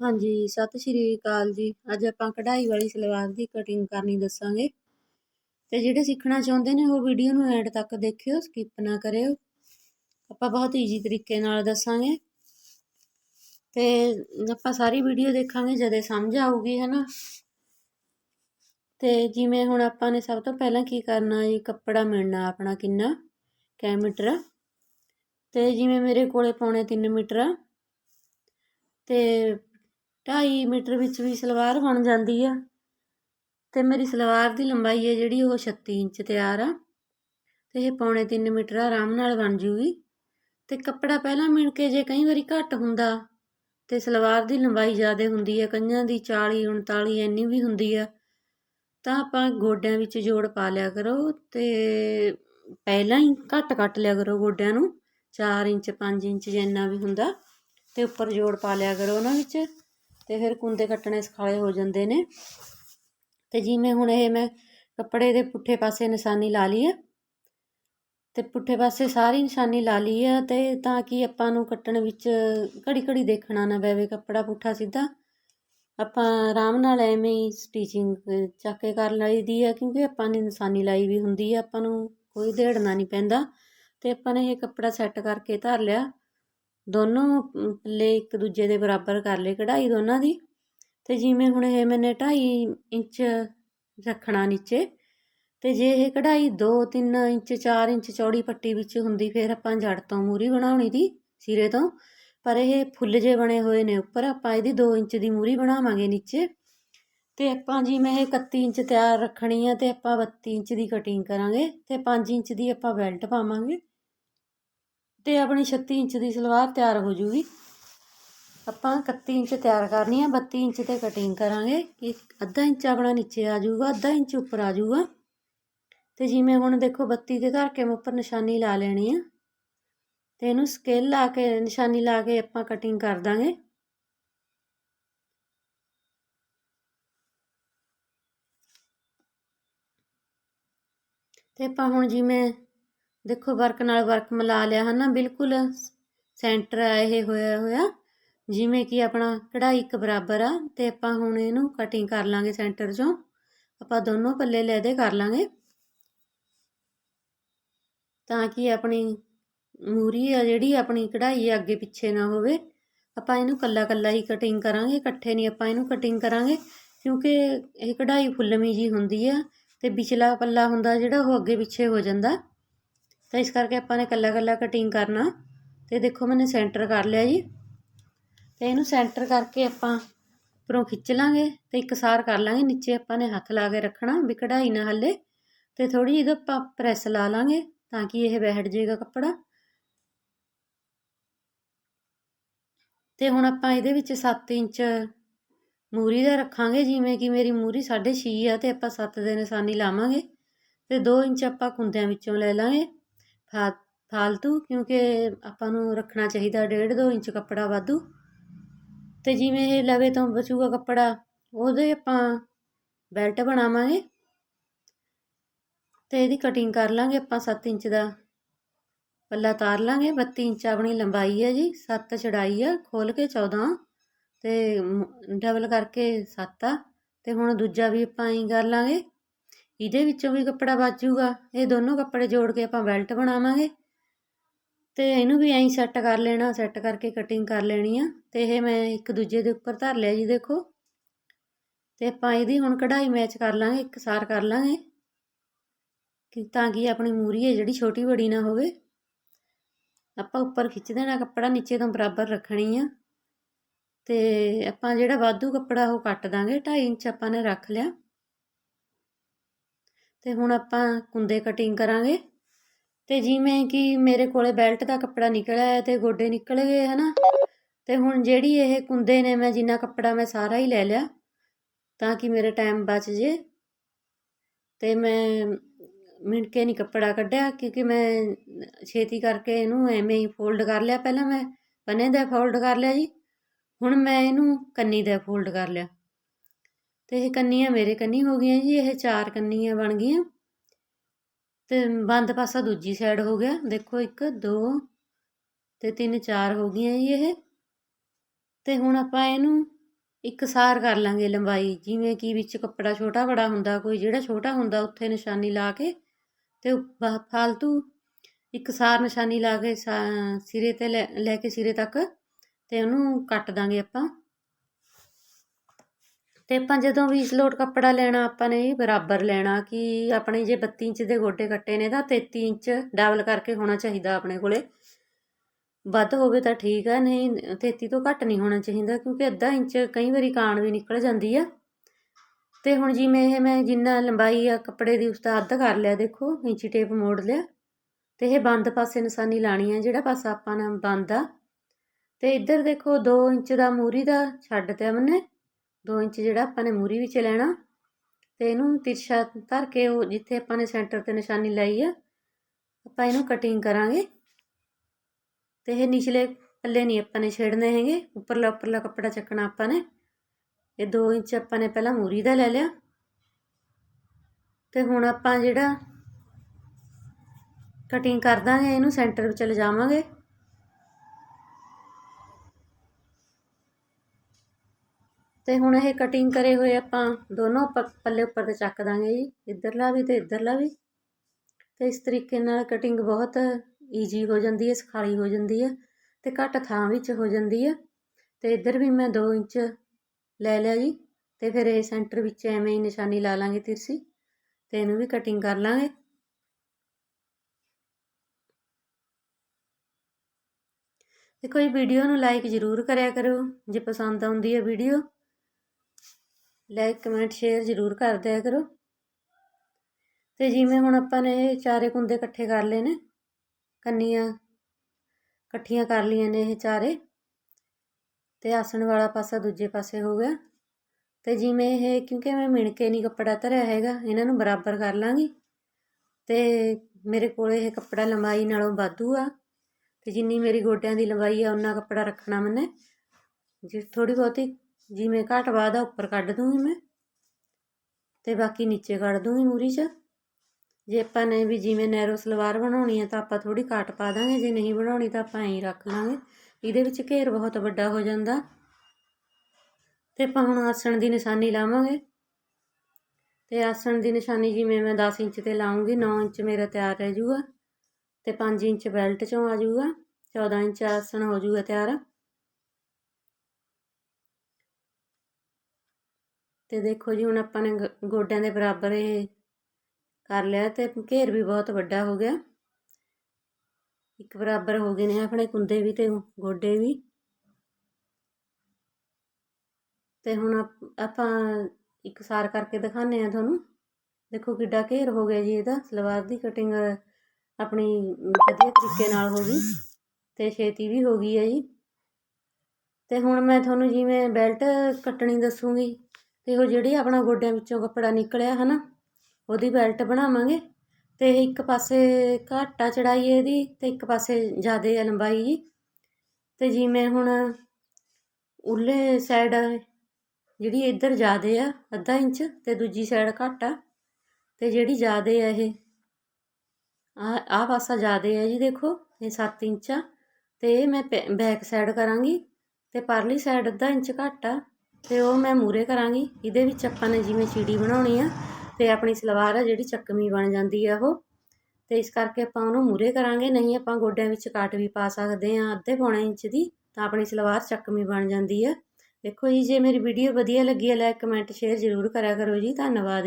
ਹਾਂਜੀ, ਸਤਿ ਸ਼੍ਰੀ ਅਕਾਲ ਜੀ। ਅੱਜ ਆਪਾਂ ਕਢਾਈ ਵਾਲੀ ਸਲਵਾਰ ਦੀ ਕਟਿੰਗ ਕਰਨੀ ਦੱਸਾਂਗੇ। ਤੇ ਜਿਹੜੇ ਸਿੱਖਣਾ ਚਾਹੁੰਦੇ ਨੇ, ਉਹ ਵੀਡੀਓ ਨੂੰ ਐਂਡ ਤੱਕ ਦੇਖਿਓ ਸਕਿਪ ਨਾ ਕਰਿਓ। ਆਪਾਂ ਬਹੁਤ ਈਜ਼ੀ ਤਰੀਕੇ ਨਾਲ ਦੱਸਾਂਗੇ। ਤੇ ਆਪਾਂ ਸਾਰੀ ਵੀਡੀਓ ਦੇਖਾਂਗੇ, ਜਦੇ ਸਮਝ ਆਊਗੀ, ਹੈਨਾ। ਤੇ ਜਿਵੇਂ ਹੁਣ ਆਪਾਂ ਨੇ ਸਭ ਤੋਂ ਪਹਿਲਾਂ ਕੀ ਕਰਨਾ ਜੀ ਕੱਪੜਾ ਮਿਲਣਾ ਆਪਣਾ ਕਿੰਨਾ? ਕੈ ਮੀਟਰ। ਤੇ ਜਿਵੇਂ ਮੇਰੇ ਕੋਲੇ ਪੌਣੇ 3 ਮੀਟਰ। ਆ ਤੇ ਢਾਈ ਮੀਟਰ ਵਿੱਚ ਵੀ ਸਲਵਾਰ ਬਣ ਜਾਂਦੀ ਆ। ਤੇ ਮੇਰੀ ਸਲਵਾਰ ਦੀ ਲੰਬਾਈ ਹੈ ਜਿਹੜੀ ਉਹ 36 ਇੰਚ ਤਿਆਰ ਆ। ਤੇ ਇਹ ਪੌਣੇ 3 ਮੀਟਰ ਆਰਾਮ ਨਾਲ ਬਣ ਜੂਗੀ। ਤੇ ਕੱਪੜਾ ਪਹਿਲਾਂ ਮਿਣ ਕੇ ਜੇ ਕਈ ਵਾਰੀ ਘੱਟ ਹੁੰਦਾ, ਤੇ ਸਲਵਾਰ ਦੀ ਲੰਬਾਈ ਜ਼ਿਆਦਾ ਹੁੰਦੀ ਹੈ ਕਈਆਂ ਦੀ 40 39 ਇੰਨੀ ਵੀ ਹੁੰਦੀ ਆ। ਤਾਂ ਆਪਾਂ ਗੋਡਿਆਂ ਵਿੱਚ ਜੋੜ ਪਾ ਲਿਆ ਕਰੋ ਤੇ ਪਹਿਲਾਂ ਹੀ ਘੱਟ ਕੱਟ ਲਿਆ ਕਰੋ ਗੋਡਿਆਂ ਨੂੰ। 4 ਇੰਚ 5 ਇੰਚ ਜਿੰਨਾ ਵੀ ਹੁੰਦਾ, ਤੇ ਉੱਪਰ ਜੋੜ ਪਾ ਲਿਆ ਕਰੋ ਉਹਨਾਂ ਵਿੱਚ। ਤੇ ਫਿਰ ਕੁੰਦੇ ਕੱਟਣੇ ਸਖਾਲੇ ਹੋ ਜਾਂਦੇ ਨੇ। ਤੇ ਜਿਵੇਂ ਹੁਣ ਇਹ ਮੈਂ ਕੱਪੜੇ ਦੇ ਪੁੱਠੇ ਪਾਸੇ ਨਿਸ਼ਾਨੀ ਲਾ ਲਈ ਹੈ। ਤੇ ਪੁੱਠੇ ਪਾਸੇ ਸਾਰੀ ਨਿਸ਼ਾਨੀ ਲਾ ਲਈ ਹੈ ਤੇ ਤਾਂ ਕਿ ਆਪਾਂ ਨੂੰ ਕੱਟਣ ਵਿੱਚ ਘੜੀ ਘੜੀ ਦੇਖਣਾ ਨਾ ਪਵੇ ਕੱਪੜਾ ਪੁੱਠਾ ਸਿੱਧਾ। ਆਪਾਂ ਆਰਾਮ ਨਾਲ ਐਵੇਂ ਹੀ ਸਟਿਚਿੰਗ ਚੱਕ ਕੇ ਕਰ ਲਈਦੀ ਹੈ ਕਿਉਂਕਿ ਆਪਾਂ ਨੇ ਨਿਸ਼ਾਨੀ ਲਾਈ ਵੀ ਹੁੰਦੀ ਹੈ, ਆਪਾਂ ਨੂੰ ਕੋਈ ਦੇੜਨਾ ਨਹੀਂ ਪੈਂਦਾ। ਤੇ ਆਪਾਂ ਨੇ ਇਹ ਕੱਪੜਾ ਸੈੱਟ ਕਰਕੇ ਧਰ ਲਿਆ। ਦੋਨੋਂ ਪੱਲੇ ਇੱਕ ਦੂਜੇ ਦੇ ਬਰਾਬਰ ਕਰ ਲਏ ਕਢਾਈ ਦੋਨਾਂ ਦੀ। ਤੇ ਜਿਵੇਂ ਹੁਣ ਇਹ ਮੈਨੇ 2.5 ਇੰਚ ਰੱਖਣਾ ਨੀਚੇ, ਤੇ ਜੇ ਇਹ ਕਢਾਈ 2 3 ਇੰਚ 4 ਇੰਚ ਚੌੜੀ ਪੱਟੀ ਵਿੱਚ ਹੁੰਦੀ, ਫਿਰ ਆਪਾਂ ਜੜ ਤੋਂ ਮੂਰੀ ਬਣਾਉਣੀ ਦੀ ਸਿਰੇ ਤੋਂ। ਪਰ ਇਹ ਫੁੱਲ ਜੇ ਬਣੇ ਹੋਏ ਨੇ ਉੱਪਰ, ਆਪਾਂ ਇਹਦੀ 2 ਇੰਚ ਦੀ ਮੂਰੀ ਬਣਾਵਾਂਗੇ ਨੀਚੇ। ਤੇ ਆਪਾਂ ਜਿਵੇਂ ਇਹ 31 ਇੰਚ ਤਿਆਰ ਰੱਖਣੀ ਆ, ਤੇ ਆਪਾਂ 32 ਇੰਚ ਦੀ ਕਟਿੰਗ ਕਰਾਂਗੇ, ਤੇ 5 ਇੰਚ ਦੀ ਆਪਾਂ ਬੈਲਟ ਪਾਵਾਂਗੇ। ਤੇ ਆਪਣੀ 36 ਇੰਚ ਦੀ ਸਲਵਾਰ ਤਿਆਰ ਹੋ ਜੂਗੀ। ਆਪਾਂ 31 ਇੰਚ ਤਿਆਰ ਕਰਨੀ ਆ 32 ਇੰਚ ਤੇ ਕਟਿੰਗ ਕਰਾਂਗੇ। ਕਿ ਅੱਧਾ ਇੰਚ ਆਪਣਾ ਨੀਚੇ ਆ ਜਾਊਗਾ ਅੱਧਾ ਇੰਚ ਉੱਪਰ ਆ ਜਾਊਗਾ ਤੇ ਜਿਵੇਂ ਹੁਣ ਦੇਖੋ 32 ਦੇ ਧਰ ਕੇ ਮੈਂ ਉੱਪਰ ਨਿਸ਼ਾਨੀ ਲਾ ਲੈਣੀ ਆ। ਤੇ ਇਹਨੂੰ ਸਕੇਲ ਲਾ ਕੇ, ਨਿਸ਼ਾਨੀ ਲਾ ਕੇ ਆਪਾਂ ਕਟਿੰਗ ਕਰ ਦਾਂਗੇ। ਤੇ ਆਪਾਂ ਹੁਣ ਜਿਵੇਂ ਦੇਖੋ ਵਰਕ ਨਾਲ ਵਰਕ ਮਿਲਾ ਲਿਆ ਹੈ ਨਾ ਬਿਲਕੁਲ ਸੈਂਟਰ ਇਹ ਹੋਇਆ ਹੋਇਆ। ਜਿਵੇਂ ਕਿ ਆਪਣਾ ਕਢਾਈ ਇੱਕ ਬਰਾਬਰ ਆ ਤੇ ਆਪਾਂ ਹੁਣ ਇਹਨੂੰ ਕਟਿੰਗ ਕਰ ਲਾਂਗੇ ਸੈਂਟਰ 'ਚੋਂ। ਆਪਾਂ ਦੋਨੋਂ ਪੱਲੇ ਲੈਦੇ ਕਰ ਲਾਂਗੇ। ਤਾਂ ਕਿ ਆਪਣੀ ਮੂਰੀ ਆ ਜਿਹੜੀ ਆਪਣੀ ਕਢਾਈ ਅੱਗੇ ਪਿੱਛੇ ਨਾ ਹੋਵੇ। ਆਪਾਂ ਇਹਨੂੰ ਕੱਲਾ ਕੱਲਾ ਹੀ ਕਟਿੰਗ ਕਰਾਂਗੇ, ਇਕੱਠੇ ਨਹੀਂ ਆਪਾਂ ਇਹਨੂੰ ਕਟਿੰਗ ਕਰਾਂਗੇ। ਕਿਉਂਕਿ ਇਹ ਕਢਾਈ ਫੁੱਲਵੀਂ ਜੀ ਹੁੰਦੀ ਆ ਤੇ ਵਿਚਲਾ ਪੱਲਾ ਹੁੰਦਾ ਜਿਹੜਾ ਉਹ ਅੱਗੇ ਪਿੱਛੇ ਹੋ ਜਾਂਦਾ। ਤਾਂ ਇਸ ਕਰਕੇ ਆਪਾਂ ਨੇ ਕੱਲਾ ਕੱਲਾ ਕਟਿੰਗ ਕਰਨਾ। ਤੇ ਦੇਖੋ ਮੈਨੇ ਸੈਂਟਰ ਕਰ ਲਿਆ ਜੀ। ਤੇ ਇਹਨੂੰ ਸੈਂਟਰ ਕਰਕੇ ਆਪਾਂ ਉੱਪਰੋਂ ਖਿੱਚ ਲਾਂਗੇ ਤੇ ਇੱਕ ਸਾਰ ਕਰ ਲਾਂਗੇ। ਨੀਚੇ ਆਪਾਂ ਨੇ ਹੱਥ ਲਾ ਕੇ ਰੱਖਣਾ ਵੀ ਕਢਾਈ ਨਾ ਹੱਲੇ। ਤੇ ਥੋੜੀ ਜਿਹੀ ਆਪਾਂ ਪ੍ਰੈਸ ਲਾ ਲਾਂਗੇ ਤਾਂ ਕਿ ਇਹ ਬੈਠ ਜਾਏਗਾ ਕੱਪੜਾ। ਤੇ ਹੁਣ ਆਪਾਂ ਇਹਦੇ ਵਿੱਚ 7 ਇੰਚ ਮੂਰੀ ਦਾ ਰੱਖਾਂਗੇ। ਜਿਵੇਂ ਕਿ ਮੇਰੀ ਮੂਰੀ 6.5 ਆ ਤੇ ਆਪਾਂ 7 ਦੇ ਨਿਸ਼ਾਨੀ ਲਾਵਾਂਗੇ। ਤੇ 2 ਇੰਚ ਆਪਾਂ ਕੁੰਦਿਆਂ ਵਿੱਚੋਂ ਲੈ ਲਾਂਗੇ। ਫਾਲਤੂ, ਕਿਉਂਕਿ ਆਪਾਂ ਨੂੰ ਰੱਖਣਾ ਚਾਹੀਦਾ ਡੇਢ ਦੋ ਇੰਚ ਕੱਪੜਾ ਵਾਧੂ। ਤੇ ਜਿਵੇਂ ਇਹ ਲਵੇ ਤੋਂ ਬਚੂਗਾ ਕੱਪੜਾ, ਉਹਦੇ ਆਪਾਂ ਬੈਲਟ ਬਣਾਵਾਂਗੇ। ਤੇ ਇਹਦੀ ਕਟਿੰਗ ਕਰ ਲਾਂਗੇ ਆਪਾਂ 7 ਇੰਚ ਦਾ। ਪੱਲਾ ਤਾਰ ਲਾਂਗੇ 32 ਇੰਚ ਆਪਣੀ ਲੰਬਾਈ ਹੈ ਜੀ 7 ਚੜਾਈ ਆ ਖੋਲ ਕੇ 14 ਤੇ ਡਬਲ ਕਰਕੇ 7 ਆ। ਤੇ ਹੁਣ ਦੂਜਾ ਵੀ ਆਪਾਂ ਐਂ ਕਰ ਲਾਂਗੇ। ਇਹਦੇ ਵਿੱਚੋਂ ਵੀ ਕੱਪੜਾ ਬਚੂਗਾ ਇਹ ਦੋਨੋਂ ਕੱਪੜੇ ਜੋੜ ਕੇ ਆਪਾਂ ਬੈਲਟ ਬਣਾਵਾਂਗੇ। ਤੇ ਇਹਨੂੰ ਵੀ ਐਂ ਸੈੱਟ ਕਰ ਲੈਣਾ ਸੈੱਟ ਕਰਕੇ ਕਟਿੰਗ ਕਰ ਲੈਣੀ ਆ, ਤੇ ਇਹ ਮੈਂ ਇੱਕ ਦੂਜੇ ਦੇ ਉੱਪਰ ਧਰ ਲਿਆ ਜੀ, ਦੇਖੋ। ਤੇ ਆਪਾਂ ਇਹਦੀ ਹੁਣ ਕਢਾਈ ਮੈਚ ਕਰ ਲਾਂਗੇ, ਇੱਕ ਸਾਰ ਕਰ ਲਾਂਗੇ। ਕਿ ਤਾਂ ਕਿ ਆਪਣੀ ਮੂਰੀ ਹੈ ਜਿਹੜੀ ਛੋਟੀ ਬੜੀ ਨਾ ਹੋਵੇ। ਆਪਾਂ ਉੱਪਰ ਖਿੱਚ ਦੇਣਾ ਕੱਪੜਾ, ਨੀਚੇ ਤੋਂ ਬਰਾਬਰ ਰੱਖਣੀ ਆ। ਤੇ ਆਪਾਂ ਜਿਹੜਾ ਵਾਧੂ ਕੱਪੜਾ ਉਹ ਕੱਟ ਦਾਂਗੇ 2.5 ਇੰਚ ਆਪਾਂ ਨੇ ਰੱਖ ਲਿਆ। ਤੇ ਹੁਣ ਆਪਾਂ ਕੁੰਦੇ ਕਟਿੰਗ ਕਰਾਂਗੇ। ਤੇ ਜਿਵੇਂ ਕਿ ਮੇਰੇ ਕੋਲੇ ਬੈਲਟ ਦਾ ਕੱਪੜਾ ਨਿਕਲਿਆ ਹੈ ਤੇ ਗੋਡੇ ਨਿਕਲ ਗਏ, ਹਨਾ? ਤੇ ਹੁਣ ਜਿਹੜੀ ਇਹ ਕੁੰਦੇ ਨੇ ਮੈਂ ਜਿੰਨਾ ਕੱਪੜਾ ਮੈਂ ਸਾਰਾ ਹੀ ਲੈ ਲਿਆ, ਤਾਂ ਕਿ ਮੇਰੇ ਟਾਈਮ ਬਚ ਜੇ। ਤੇ ਮੈਂ ਮਿੰਟ ਕੇ ਨਹੀਂ ਕੱਪੜਾ ਕੱਢਿਆ, ਕਿਉਂਕਿ ਮੈਂ ਛੇਤੀ ਕਰਕੇ ਇਹਨੂੰ ਐਵੇਂ ਹੀ ਫੋਲਡ ਕਰ ਲਿਆ। ਪਹਿਲਾਂ ਮੈਂ ਪੰਨੇ ਦਾ ਫੋਲਡ ਕਰ ਲਿਆ ਜੀ, ਹੁਣ ਮੈਂ ਇਹਨੂੰ ਕੰਨੀ ਦਾ ਫੋਲਡ ਕਰ ਲਿਆ। ਤੇ ਇਹ ਕੰਨੀਆਂ ਮੇਰੇ ਕੰਨੀ ਹੋ ਗਈਆਂ ਜੀ, ਇਹ ਚਾਰ ਕੰਨੀਆਂ ਬਣ ਗਈਆਂ। ਤੇ ਬੰਦ ਪਾਸਾ ਦੂਜੀ ਸਾਈਡ ਹੋ ਗਿਆ। ਦੇਖੋ 1 2 ਤੇ 3 4 ਹੋ ਗਈਆਂ ਜੀ ਇਹ। ਤੇ ਹੁਣ ਆਪਾਂ ਇਹਨੂੰ ਇਕਸਾਰ ਕਰ ਲਾਂਗੇ ਲੰਬਾਈ। ਜਿਵੇਂ ਕਿ ਵਿੱਚ ਕੱਪੜਾ ਛੋਟਾ ਬੜਾ ਹੁੰਦਾ, ਕੋਈ ਜਿਹੜਾ ਛੋਟਾ ਹੁੰਦਾ, ਉੱਥੇ ਨਿਸ਼ਾਨੀ ਲਾ ਕੇ ਤੇ ਬ- ਫਾਲਤੂ ਇਕਸਾਰ ਨਿਸ਼ਾਨੀ ਲਾ ਕੇ ਸਾ- ਸਿਰੇ ਤੇ ਲੈ ਲੈ ਕੇ ਸਿਰੇ ਤੱਕ ਤੇ ਉਹਨੂੰ ਕੱਟ ਦਾਂਗੇ ਆਪਾਂ। ਅਤੇ ਆਪਾਂ ਜਦੋਂ ਵੀ ਲੋਟ ਕੱਪੜਾ ਲੈਣਾ, ਆਪਾਂ ਨੇ ਬਰਾਬਰ ਲੈਣਾ ਕਿ ਆਪਣੇ ਜੇ 32 ਇੰਚ ਦੇ ਗੋਡੇ ਕੱਟੇ ਨੇ ਤਾਂ 33 ਇੰਚ ਡਬਲ ਕਰਕੇ ਹੋਣਾ ਚਾਹੀਦਾ ਆਪਣੇ ਕੋਲੇ। ਵੱਧ ਹੋਵੇ ਤਾਂ ਠੀਕ ਹੈ ਨਹੀਂ 33 ਤੋਂ ਘੱਟ ਨਹੀਂ ਹੋਣਾ ਚਾਹੀਦਾ ਕਿਉਂਕਿ ਅੱਧਾ ਇੰਚ ਕਈ ਵਾਰੀ ਕਾਣ ਵੀ ਨਿਕਲ ਜਾਂਦੀ ਆ। ਤੇ ਹੁਣ ਜਿਵੇਂ ਇਹ ਮੈਂ ਜਿੰਨਾ ਲੰਬਾਈ ਆ ਕੱਪੜੇ ਦੀ, ਉਸ ਦਾ ਅੱਧ ਕਰ ਲਿਆ, ਦੇਖੋ, ਇੰਚੀ ਟੇਪ ਮੋੜ ਲਿਆ। ਤੇ ਇਹ ਬੰਦ ਪਾਸੇ ਨਿਸ਼ਾਨੀ ਲਾਣੀ ਆ, ਜਿਹੜਾ ਪਾਸਾ ਆਪਾਂ ਨੇ ਬੰਦ ਆ। ਤੇ ਇੱਧਰ ਦੇਖੋ 2 ਇੰਚ ਦਾ ਮੂਰੀ ਦਾ ਛੱਡ ਤੇ ਮੈਨੇ 2 ਇੰਚ ਜਿਹੜਾ ਆਪਾਂ ਨੇ ਮੂਰੀ ਵਿੱਚ ਲੈਣਾ ਤੇ ਇਹਨੂੰ ਤਿਰਛਾ ਧਰ ਕੇ ਉਹ ਜਿੱਥੇ ਆਪਾਂ ਨੇ ਸੈਂਟਰ ਤੇ ਨਿਸ਼ਾਨੀ ਲਾਈ ਆ, ਆਪਾਂ ਇਹਨੂੰ ਕਟਿੰਗ ਕਰਾਂਗੇ ਤੇ ਇਹ ਨਿਚਲੇ ਪੱਲੇ ਨਹੀਂ ਆਪਾਂ ਨੇ ਛੇੜਨੇ ਹੈਗੇ, ਉੱਪਰਲਾ ਉੱਪਰਲਾ ਕੱਪੜਾ ਚੱਕਣਾ ਆਪਾਂ ਨੇ। ਇਹ 2 ਇੰਚ ਆਪਾਂ ਨੇ ਪਹਿਲਾਂ ਮੂਰੀ ਦਾ ਲੈ ਲਿਆ ਤੇ ਹੁਣ ਆਪਾਂ ਜਿਹੜਾ ਕਟਿੰਗ ਕਰ ਦਾਂਗੇ, ਇਹਨੂੰ ਸੈਂਟਰ ਵਿੱਚ ਲਿਜਾਵਾਂਗੇ। ਤੇ ਹੁਣ ਇਹ ਕਟਿੰਗ ਕਰੇ ਹੋਏ ਆਪਾਂ ਦੋਨੋਂ ਪੱਲੇ ਉੱਪਰ ਤੇ ਚੱਕ ਦਾਂਗੇ ਜੀ, ਇੱਧਰਲਾ ਵੀ ਤੇ ਇੱਧਰਲਾ ਵੀ। ਤੇ ਇਸ ਤਰੀਕੇ ਨਾਲ ਕਟਿੰਗ ਬਹੁਤ ਈਜੀ ਹੋ ਜਾਂਦੀ ਹੈ, ਸਖਾਲੀ ਹੋ ਜਾਂਦੀ ਹੈ ਤੇ ਘੱਟ ਥਾਂ ਵਿੱਚ ਹੋ ਜਾਂਦੀ ਹੈ। ਤੇ ਇੱਧਰ ਵੀ ਮੈਂ 2 ਇੰਚ ਲੈ ਲਿਆ ਜੀ ਤੇ ਫਿਰ ਇਹ ਸੈਂਟਰ ਵਿੱਚ ਐਵੇਂ ਹੀ ਨਿਸ਼ਾਨੀ ਲਾ ਲਾਂਗੇ ਤਿਰਸੀ ਤੇ ਇਹਨੂੰ ਵੀ ਕਟਿੰਗ ਕਰ ਲਾਂਗੇ। ਦੇਖੋ ਇਹ ਵੀਡੀਓ ਨੂੰ ਲਾਈਕ ਜ਼ਰੂਰ ਕਰਿਆ ਕਰੋ, ਜੇ ਪਸੰਦ ਆਉਂਦੀ ਹੈ ਵੀਡੀਓ ਲਾਈਕ ਕਮੈਂਟ ਸ਼ੇਅਰ ਜ਼ਰੂਰ ਕਰ ਦਿਆ ਕਰੋ। ਤੇ ਜਿਵੇਂ ਹੁਣ ਆਪਾਂ ਨੇ ਇਹ ਚਾਰੇ ਕੁੰਦੇ ਇਕੱਠੇ ਕਰ ਲਏ ਨੇ, ਕੰਨੀਆਂ ਇਕੱਠੀਆਂ ਕਰ ਲਈਆਂ ਨੇ ਇਹ ਚਾਰੇ, ਤੇ ਆਸਣ ਵਾਲਾ ਪਾਸਾ ਦੂਜੇ ਪਾਸੇ ਹੋ ਗਿਆ। ਤੇ ਜਿਵੇਂ ਇਹ ਕਿਉਂਕਿ ਮੈਂ ਮਿਣ ਕੇ ਨਹੀਂ ਕੱਪੜਾ ਧਰਿਆ ਹੈਗਾ, ਇਹਨਾਂ ਨੂੰ ਬਰਾਬਰ ਕਰ ਲਾਂਗੀ। ਤੇ ਮੇਰੇ ਕੋਲ ਇਹ ਕੱਪੜਾ ਲੰਬਾਈ ਨਾਲੋਂ ਵਾਧੂ ਆ, ਤੇ ਜਿੰਨੀ ਮੇਰੀ ਗੋਡਿਆਂ ਦੀ ਲੰਬਾਈ ਆ ਉਹਨਾਂ ਕੱਪੜਾ ਰੱਖਣਾ ਮੈਨੇ। ਜੇ ਥੋੜੀ ਬਹੁਤੀ ਜਿਵੇਂ ਘੱਟ ਬਾਅਦ ਆ, ਉੱਪਰ ਕੱਢ ਦੂੰਗੀ ਮੈਂ ਤੇ ਬਾਕੀ ਨੀਚੇ ਕੱਢ ਦੂੰਗੀ ਮੂਰੀ 'ਚ। ਜੇ ਆਪਾਂ ਨੇ ਵੀ ਜਿਵੇਂ ਨੈਰੋ ਸਲਵਾਰ ਬਣਾਉਣੀ ਹੈ ਤਾਂ ਆਪਾਂ ਥੋੜੀ ਕਾਟ ਪਾ ਦਾਂਗੇ, ਜੇ ਨਹੀਂ ਬਣਾਉਣੀ ਤਾਂ ਆਪਾਂ ਐਂ ਰੱਖ ਲਾਂਗੇ। ਇਹਦੇ ਵਿੱਚ ਘੇਰ ਬਹੁਤ ਵੱਡਾ ਹੋ ਜਾਂਦਾ। ਤੇ ਆਪਾਂ ਹੁਣ ਆਸਣ ਦੀ ਨਿਸ਼ਾਨੀ ਲਾਵਾਂਗੇ। ਤੇ ਆਸਣ ਦੀ ਨਿਸ਼ਾਨੀ ਜਿਵੇਂ ਮੈਂ 10 ਇੰਚ ਤੇ ਲਾਉਂਗੀ 9 ਇੰਚ ਮੇਰਾ ਤਿਆਰ ਰਹਿ ਜਾਊਗਾ ਤੇ 5 ਇੰਚ ਬੈਲਟ ਚੋਂ ਆ ਜਾਊਗਾ 14 ਇੰਚ ਆਸਣ ਹੋ ਜਾਊਗਾ ਤਿਆਰ। ਤੇ ਦੇਖੋ ਜੀ, ਹੁਣ ਆਪਾਂ ਨੇ ਗੋਡਿਆਂ ਦੇ ਬਰਾਬਰ ਇਹ ਕਰ ਲਿਆ ਤੇ ਘੇਰ ਵੀ ਬਹੁਤ ਵੱਡਾ ਹੋ ਗਿਆ। ਇੱਕ ਬਰਾਬਰ ਹੋ ਗਏ ਨੇ ਆਪਣੇ ਕੁੰਦੇ ਵੀ ਤੇ ਗੋਡੇ ਵੀ। ਤੇ ਹੁਣ ਆਪ- ਆਪਾਂ ਇੱਕ ਸਾਰ ਕਰਕੇ ਦਿਖਾਉਂਦੇ ਆ ਤੁਹਾਨੂੰ। ਦੇਖੋ ਕਿੱਡਾ ਘੇਰ ਹੋ ਗਿਆ ਜੀ ਇਹਦਾ, ਸਲਵਾਰ ਦੀ ਕਟਿੰਗ ਆਪਣੀ ਵਧੀਆ ਤਰੀਕੇ ਨਾਲ ਹੋ ਗਈ ਤੇ ਛੇਤੀ ਵੀ ਹੋ ਗਈ ਹੈ ਜੀ। ਤੇ ਹੁਣ ਮੈਂ ਤੁਹਾਨੂੰ ਜਿਵੇਂ ਬੈਲਟ ਕੱਟਣੀ ਦੱਸੂਗੀ। ਤੇ ਉਹ ਜਿਹੜੀ ਆਪਣਾ ਗੋਡਿਆਂ ਵਿੱਚੋਂ ਕੱਪੜਾ ਨਿਕਲਿਆ ਹਨਾ, ਉਹਦੀ ਬੈਲਟ ਬਣਾਵਾਂਗੇ ਤੇ ਇੱਕ ਪਾਸੇ ਘਾਟਾ ਚੜਾਈ ਇਹਦੀ ਤੇ ਇੱਕ ਪਾਸੇ ਜ਼ਿਆਦਾ ਆ ਲੰਬਾਈ ਜੀ। ਤੇ ਜਿਵੇਂ ਹੁਣ ਉੱਲੇ ਸਾਈਡ ਜਿਹੜੀ ਇੱਧਰ ਜ਼ਿਆਦਾ ਆ, ਅੱਧਾ ਇੰਚ ਤੇ ਦੂਜੀ ਸਾਈਡ ਘੱਟ ਆ ਤੇ ਜਿਹੜੀ ਜ਼ਿਆਦਾ ਆ ਇਹ ਆ ਆ ਪਾਸਾ ਜ਼ਿਆਦਾ ਆ ਜੀ ਦੇਖੋ, ਇਹ 7 ਇੰਚ ਆ ਤੇ ਇਹ ਮੈਂ ਬੈਕ ਸਾਈਡ ਕਰਾਂਗੀ ਤੇ ਪਰਲੀ ਸਾਈਡ ਅੱਧਾ ਇੰਚ ਘੱਟ ਆ ਤੇ ਉਹ ਮੈਂ ਮੂਰੇ ਕਰਾਂਗੀ। ਇਹਦੇ ਵਿੱਚ ਆਪਾਂ ਨੇ ਜਿਵੇਂ ਚੀੜੀ ਬਣਾਉਣੀ ਆ ਤੇ ਆਪਣੀ ਸਲਵਾਰ ਆ ਜਿਹੜੀ ਚੱਕਵੀਂ ਬਣ ਜਾਂਦੀ ਆ ਉਹ। ਤੇ ਇਸ ਕਰਕੇ ਆਪਾਂ ਉਹਨੂੰ ਮੂਰੇ ਕਰਾਂਗੇ। ਨਹੀਂ ਆਪਾਂ ਗੋਡਿਆਂ ਵਿੱਚ ਕਾਟ ਵੀ ਪਾ ਸਕਦੇ ਆ ਅੱਧੇ ਪੌਣੇ ਇੰਚ ਦੀ ਤਾਂ ਆਪਣੀ ਸਲਵਾਰ ਚੱਕਵੀਂ ਬਣ ਜਾਂਦੀ ਆ। ਦੇਖੋ ਜੀ, ਜੇ ਮੇਰੀ ਵੀਡੀਓ ਵਧੀਆ ਲੱਗੀ ਹੈ ਲਾਈਕ, ਕਮੈਂਟ, ਸ਼ੇਅਰ ਜ਼ਰੂਰ ਕਰਿਆ ਕਰੋ ਜੀ। ਧੰਨਵਾਦ।